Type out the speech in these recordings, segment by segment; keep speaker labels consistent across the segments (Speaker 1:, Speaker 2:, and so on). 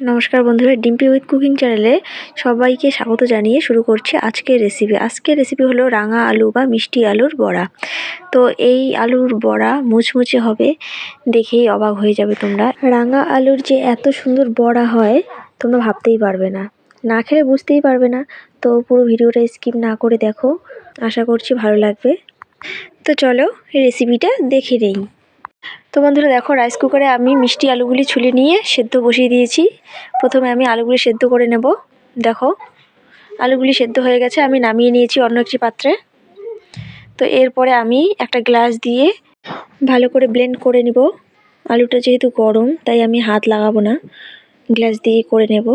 Speaker 1: নমস্কার বন্ধুরা, Dimpy with cooking চ্যানেলে সবাইকে স্বাগত জানিয়ে শুরু করছি আজকের রেসিপি আজকের রেসিপি হলো রাঙা আলু বা মিষ্টি আলুর বড়া। তো এই আলুর বড়া মুচমুচে হবে, দেখেই অবাক হয়ে যাবে তোমরা। রাঙা আলুর যে এত সুন্দর বড়া হয়, তোমরা ভাবতেই পারবে না। না খেলে বুঝতেই পারবে না। তো পুরো ভিডিওটা স্কিপ না করে দেখো। আশা করছি ভালো লাগবে। তো চলো রেসিপিটা দেখে নেই। তো বন্ধুরা দেখো রাইস কুকারে আমি মিষ্টি আলুগুলি ছুলে নিয়ে সেদ্ধ বসিয়ে দিয়েছি। প্রথমে আমি আলুগুলি সেদ্ধ করে নেব। দেখো, আলুগুলি সেদ্ধ হয়ে গেছে, আমি নামিয়ে নিয়েছি অন্য একটি পাত্রে। তো এরপরে আমি একটা গ্লাস দিয়ে ভালো করে ব্লেন্ড করে নিব। আলুটা যেহেতু গরম, তাই আমি হাত লাগাবো না। গ্লাস দিয়ে করে নেব।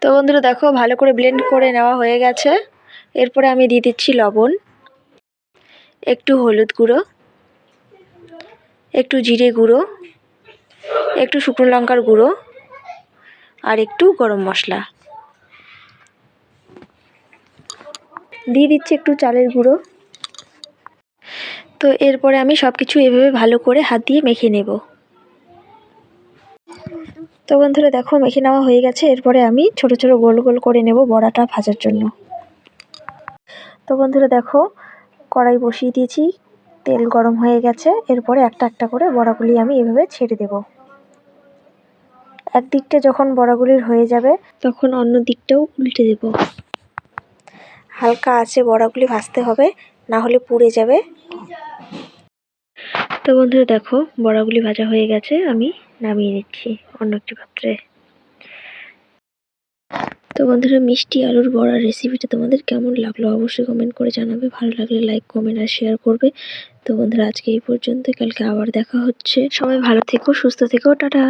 Speaker 1: তো বন্ধুরা দেখো, ভালো করে ব্লেন্ড করে নেওয়া হয়ে গেছে। এরপরে আমি দিয়ে দিচ্ছি লবণ। একটু হলুদ গুঁড়ো, একটু জিরে গুঁড়ো, একটু শুকনো লঙ্কার গুঁড়ো আর একটু গরম মশলা। দিয়ে দিচ্ছি একটু চালের গুঁড়ো। তো এরপরে আমি সব কিছু এভাবে ভালো করে হাত দিয়ে মেখে নেব। তো বন্ধুরা দেখো, মেখে নেওয়া হয়ে গেছে। এরপরে আমি ছোট ছোট গোল গোল করে নেব বড়াটা ভাজার জন্য। তো বন্ধুরা দেখো কড়াই বসিয়ে দিয়েছি। তেল গরম হয়ে গেছে। এরপরে একটা একটা করে বড়াগুলি আমি এভাবে ছেড়ে দেব। একদিকটা যখন বড়াগুলির হয়ে যাবে, তখন অন্য দিকটাও উল্টে দেব। হালকা আছে বড়াগুলি ভাজতে হবে, না হলে পুড়ে যাবে। তো বন্ধুরা দেখো, বড়াগুলি ভাজা হয়ে গেছে। আমি নামিয়ে নিচ্ছি অন্য একটি পাত্রে। তো বন্ধুরা মিষ্টি আলুর বড়ার রেসিপিটা তোমাদের কেমন লাগল অবশ্যই কমেন্ট করে জানাবে। ভালো লাগলে লাইক কমেন্ট আর শেয়ার করবে। তো বন্ধুরা, আজকে এই পর্যন্ত কালকে আবার দেখা হচ্ছে। সবাই ভালো থেকো, সুস্থ থেকো। টাটা!